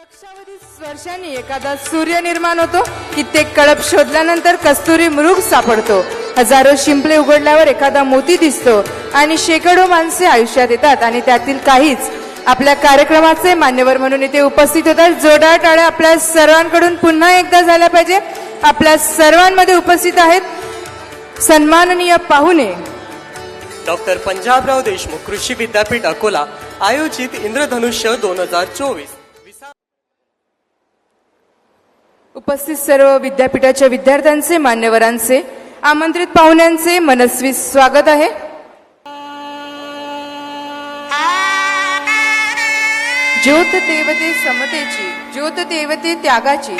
लक्षावधी वर्षांनी एखादा सूर्य निर्माण होतो कित्येक कळप शोधल्यानंतर कस्तुरी मृग सापडतो. हजारो शिंपले उघडल्यावर एखादा मोती दिसतो आणि शेकडो माणसे आयुष्यात येतात आणि त्यातील काहीच आपल्या कार्यक्रमाचे मान्यवर म्हणून इथे उपस्थित होतात. जोडा टाळ्या आपल्या सर्वांकडून पुन्हा एकदा झाल्या पाहिजे. आपल्या सर्वांमध्ये उपस्थित आहेत सन्माननीय पाहुणे. डॉक्टर पंजाबराव देशमुख कृषी विद्यापीठ अकोला आयोजित इंद्रधनुष्य दोन हजार चोवीस. उपस्थित सर्व विद्यापीठाच्या विद्यार्थ्यांचे मान्यवरांचे आमंत्रित पाहुण्यांचे मनस्वी स्वागत आहे. ज्योत देवते समतेची ज्योत देवते त्यागाची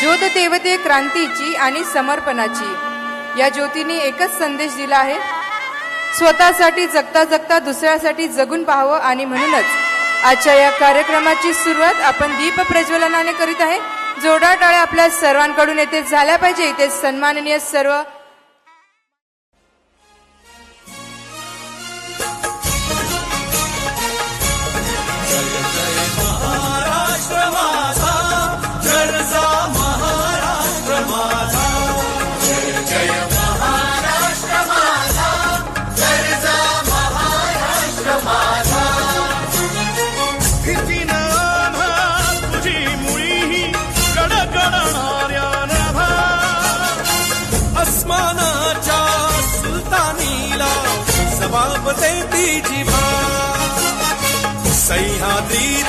ज्योत देवते क्रांतीची आणि समर्पणाची. या ज्योतीने एकच संदेश दिला आहे. स्वतःसाठी जगता जगता दुसऱ्यासाठी जगून पाहावं आणि म्हणूनच आजच्या या कार्यक्रमाची सुरुवात आपण दीप प्रज्वलनाने करीत आहे. जोरदार टाळ्या आपल्या सर्वांकडून येथे झाल्या पाहिजे. इथे सन्माननीय सर्व सह्याद्री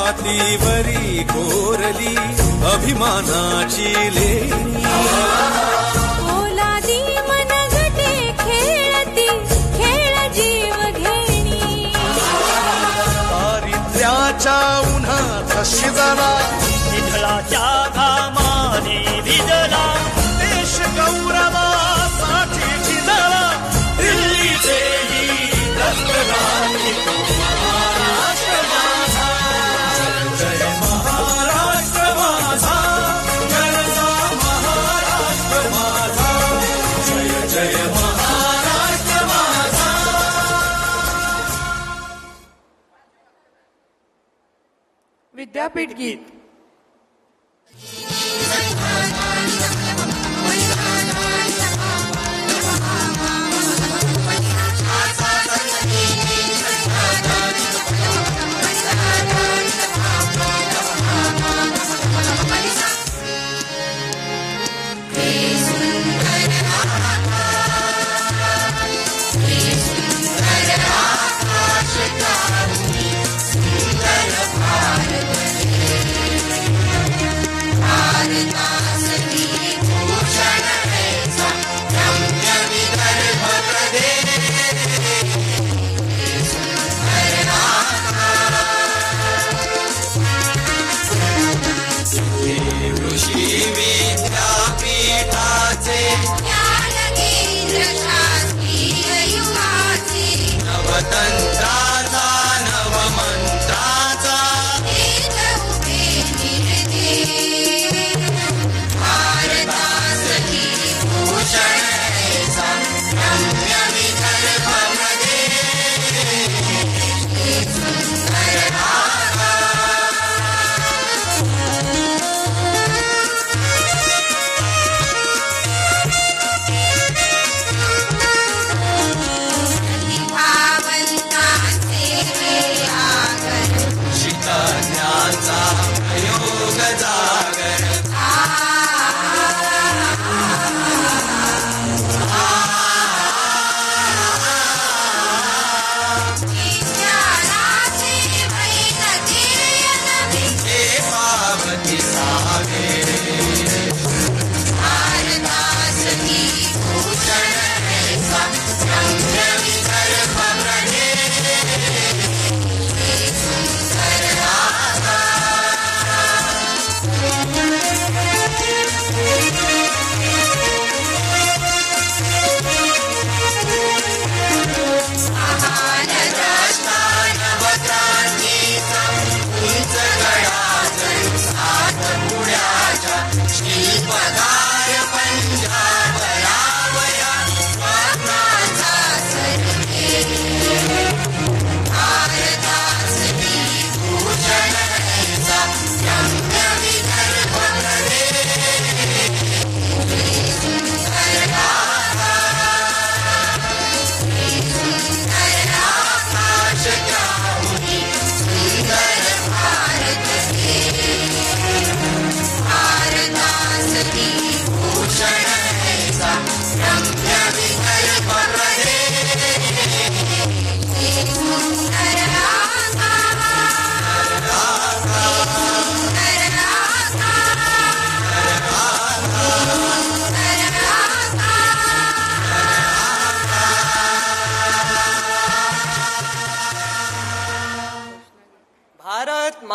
छातीवरी कोरली अभिमानाची लेणी. ओलादी मनगटे खेळती खेळ जीव घेणी. दारिद्र्याच्या उन्हात शिजला विठ्ठलाच्या विद्यापीठ गीत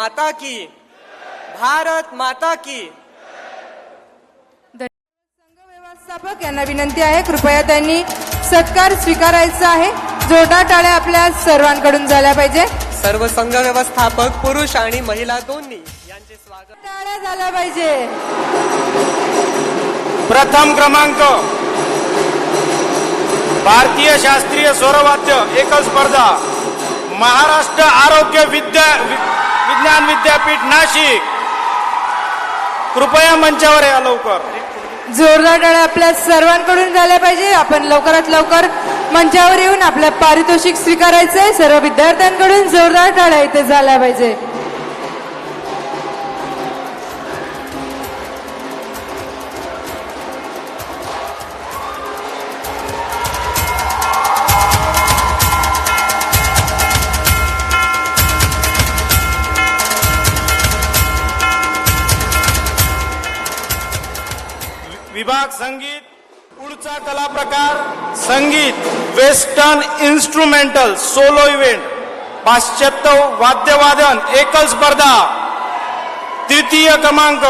माता की। भारत माता की। संघ व्यवस्थापक यांना विनंती आहे कृपया त्यांनी सत्कार स्वीकारायचा आहे. जोरदार टाळ्या आपल्या सर्वांकडून झाल्या पाहिजे. सर्व संघ व्यवस्थापक पुरुष आणि महिला दोन्ही यांचे स्वागत. टाळ्या झाल्या पाहिजे. प्रथम क्रमांक. भारतीय शास्त्रीय स्वरवाद्य एकल स्पर्धा. महाराष्ट्र आरोग्य विद्या वि- विज्ञान विद्यापीठ नाशिक. कृपया मंचावर या लवकर. जोरदार टाळ्या आपल्या सर्वांकडून झाल्या पाहिजे. आपण लवकरात लवकर मंचावर येऊन आपलं पारितोषिक स्वीकारायचंय. सर्व विद्यार्थ्यांकडून जोरदार टाळ्या इथे झाल्या पाहिजे. संगीत पुढचा कला प्रकार संगीत वेस्टर्न इन्स्ट्रुमेंटल सोलो इव्हेंट पाश्चात्य वाद्यवादन एकल स्पर्धा तृतीय क्रमांक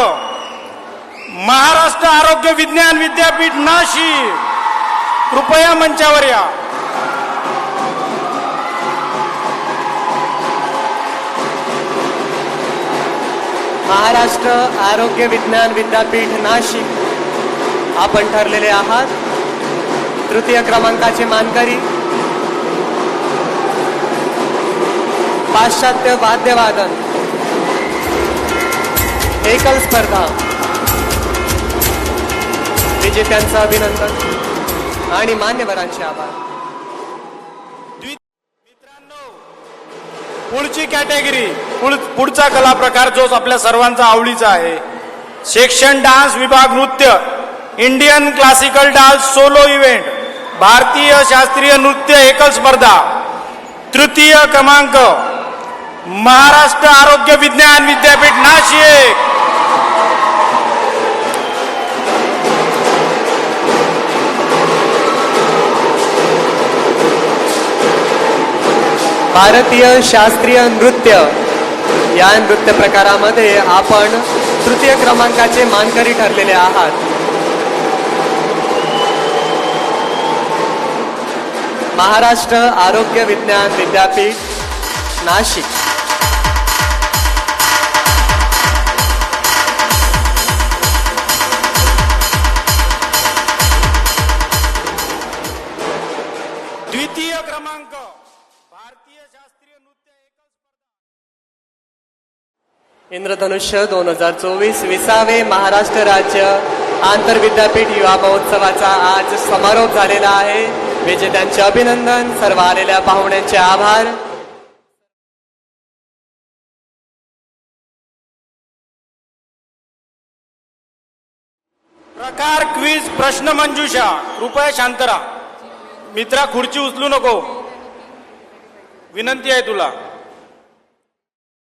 महाराष्ट्र आरोग्य विज्ञान विद्यापीठ नाशिक. कृपया मंचावर या. महाराष्ट्र आरोग्य विज्ञान विद्यापीठ नाशिक. आपण ठरलेले आहात. तृतीय क्रमांकाचे मानकरी. पाश्चात्य वाद्यवादन. एकल स्पर्धा. विजेत्यांचं अभिनंदन आणि मान्यवरांचे आभार. पुढची कॅटेगरी पुढ- पुढचा कला प्रकार जो आपल्या सर्वांचा आवडीचा आहे. सेक्शन डान्स विभाग नृत्य. Indian classical dance solo event भारतीय शास्त्रीय नृत्य एकल स्पर्धा तृतीय क्रमांक महाराष्ट्र आरोग्य विज्ञान विद्यापीठ नाशिक भारतीय शास्त्रीय नृत्य या नृत्य प्रकारामध्ये आपण तृतीय क्रमांकाचे मानकरी ठरलेले आहात. महाराष्ट्र आरोग्य विज्ञान विद्यापीठ नाशिक. द्वितीय क्रमांक. भारतीय शास्त्रीय नृत्य एकल इंद्रधनुष्य दोन हजार चोवीस विसावे महाराष्ट्र राज्य आंतरविद्यापीठ युवा महोत्सवाचा आज समारोप झालेला आहे. विजेत्यांचे अभिनंदन सर्व आलेल्या पाहुण्यांचे आभार. प्रकार क्विज प्रश्न मंजुषा. कृपया शांतरा मित्रा खुर्ची उचलू नको. विनंती आहे तुला.